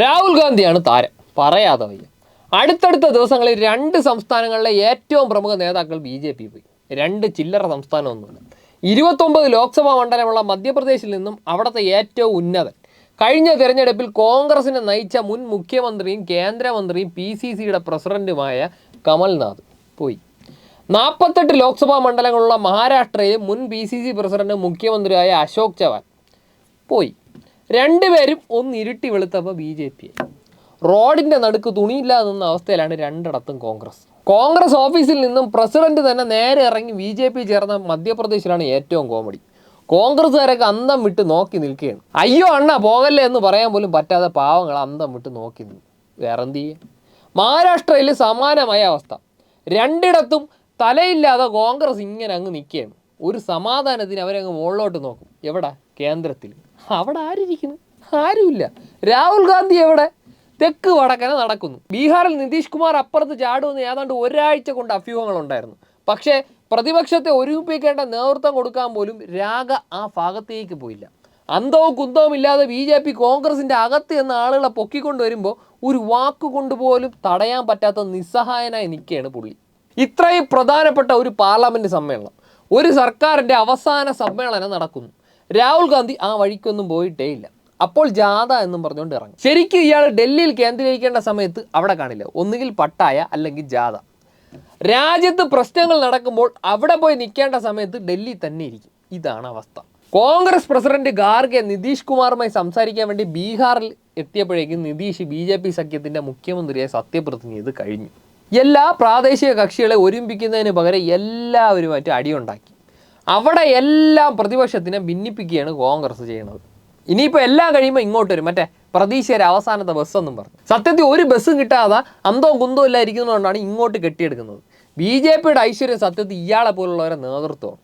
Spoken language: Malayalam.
രാഹുൽ ഗാന്ധിയാണ് താരം. പറയാതെ വയ്യ. അടുത്തടുത്ത ദിവസങ്ങളിൽ രണ്ട് സംസ്ഥാനങ്ങളിലെ ഏറ്റവും പ്രമുഖ നേതാക്കൾ ബി ജെ പി പോയി. രണ്ട് ചില്ലറ സംസ്ഥാനമൊന്നുമില്ല. ഇരുപത്തൊമ്പത് ലോക്സഭാ മണ്ഡലമുള്ള മധ്യപ്രദേശിൽ നിന്നും അവിടുത്തെ ഏറ്റവും ഉന്നതൻ. കഴിഞ്ഞ തിരഞ്ഞെടുപ്പിൽ കോൺഗ്രസിനെ നയിച്ച മുൻ മുഖ്യമന്ത്രിയും കേന്ദ്രമന്ത്രിയും പി സി സിയുടെ പ്രസിഡന്റുമായ കമൽനാഥ് പോയി. നാൽപ്പത്തെട്ട് ലോക്സഭാ മണ്ഡലങ്ങളുള്ള മഹാരാഷ്ട്രയിൽ മുൻ പി സി സി പ്രസിഡന്റ് മുഖ്യമന്ത്രിയായ അശോക് ചവാൻ പോയി. രണ്ടുപേരും ഒന്ന് ഇരുട്ടി വെളുത്തപ്പോൾ ബി ജെ പി റോഡിന്റെ നടുക്ക് തുണിയില്ലാതെ നിന്ന അവസ്ഥയിലാണ് രണ്ടിടത്തും കോൺഗ്രസ്. കോൺഗ്രസ് ഓഫീസിൽ നിന്നും പ്രസിഡന്റ് തന്നെ നേരെ ഇറങ്ങി ബി ജെ പി ചേർന്ന മധ്യപ്രദേശിലാണ് ഏറ്റവും കോമഡി. കോൺഗ്രസ്സുകാരൊക്കെ അന്തം വിട്ട് നോക്കി നിൽക്കുകയാണ്. അയ്യോ അണ്ണ പോകല്ലേ എന്ന് പറയാൻ പോലും പറ്റാതെ പാവങ്ങൾ അന്തം വിട്ട് നോക്കി നിന്നു. വേറെന്ത് ചെയ്യുക മഹാരാഷ്ട്രയിൽ സമാനമായ അവസ്ഥ. രണ്ടിടത്തും തലയില്ലാതെ കോൺഗ്രസ് ഇങ്ങനെ അങ്ങ് നിൽക്കുകയാണ്. ഒരു സമാധാനത്തിന് അവരങ്ങ് മുകളിലോട്ട് നോക്കും. എവിടെ? കേന്ദ്രത്തിൽ. അവിടെ ആരിയ്ക്കുന്നു ആരുമില്ല. രാഹുൽ ഗാന്ധി എവിടെ? തെക്ക് വടക്കന നടക്കുന്നു. ബീഹാറിൽ നിതീഷ് കുമാർ അപ്പുറത്ത് ചാടുമെന്ന് ഏതാണ്ട് ഒരാഴ്ച കൊണ്ട് അഭ്യൂഹങ്ങളുണ്ടായിരുന്നു. പക്ഷേ പ്രതിപക്ഷത്തെ ഒരുമിപ്പിക്കേണ്ട നേതൃത്വം കൊടുക്കാൻ പോലും രാഗ ആ ഭാഗത്തേക്ക് പോയില്ല. അന്തവും കുന്തവും ഇല്ലാതെ ബി ജെ പി കോൺഗ്രസിന്റെ അകത്ത് എന്ന ആളുകളെ പൊക്കിക്കൊണ്ട് വരുമ്പോൾ ഒരു വാക്കുകൊണ്ട് പോലും തടയാൻ പറ്റാത്ത നിസ്സഹായനായി നിൽക്കുകയാണ് പുള്ളി. ഇത്രയും പ്രധാനപ്പെട്ട ഒരു പാർലമെന്റ് സമ്മേളനം ഒരു സർക്കാരിന്റെ അവസാന സമ്മേളനം നടക്കുന്നു. രാഹുൽ ഗാന്ധി ആ വഴിക്കൊന്നും പോയിട്ടേ ഇല്ല. അപ്പോൾ ജാഥ എന്നും പറഞ്ഞുകൊണ്ട് ഇറങ്ങി. ശരിക്കും ഇയാൾ ഡൽഹിയിൽ കേന്ദ്രീകരിക്കേണ്ട സമയത്ത് അവിടെ കാണില്ല. ഒന്നുകിൽ പട്ടായ അല്ലെങ്കിൽ ജാഥ. രാജ്യത്ത് പ്രശ്നങ്ങൾ നടക്കുമ്പോൾ അവിടെ പോയി നിൽക്കേണ്ട സമയത്ത് ഡൽഹി തന്നെ ഇരിക്കും. ഇതാണ് അവസ്ഥ. കോൺഗ്രസ് പ്രസിഡന്റ് ഗാർഗെ നിതീഷ് കുമാറുമായി സംസാരിക്കാൻ വേണ്ടി ബീഹാറിൽ എത്തിയപ്പോഴേക്കും നിതീഷ് ബി ജെ പി സഖ്യത്തിന്റെ മുഖ്യമന്ത്രിയെ സത്യപ്രതിജ്ഞ ചെയ്ത് കഴിഞ്ഞു. എല്ലാ പ്രാദേശിക കക്ഷികളെ ഒരുമിപ്പിക്കുന്നതിന് പകരം എല്ലാവരുമായിട്ട് അടിയുണ്ടാക്കി. അവിടെ എല്ലാം പ്രതിപക്ഷത്തിനെ ഭിന്നിപ്പിക്കുകയാണ് കോൺഗ്രസ് ചെയ്യുന്നത്. ഇനിയിപ്പോൾ എല്ലാം കഴിയുമ്പോൾ ഇങ്ങോട്ട് വരും. മറ്റേ പ്രതീക്ഷയുടെ അവസാനത്തെ ബസ് എന്നും പറഞ്ഞു. സത്യത്തിൽ ഒരു ബസ്സും കിട്ടാതെ അന്തവും കുന്തവും ഇല്ല ഇരിക്കുന്നതുകൊണ്ടാണ് ഇങ്ങോട്ട് കെട്ടിയെടുക്കുന്നത്. ബി ജെ പിയുടെ ഐശ്വര്യം സത്യത്തിൽ ഇയാളെ പോലുള്ളവരെ നേതൃത്വം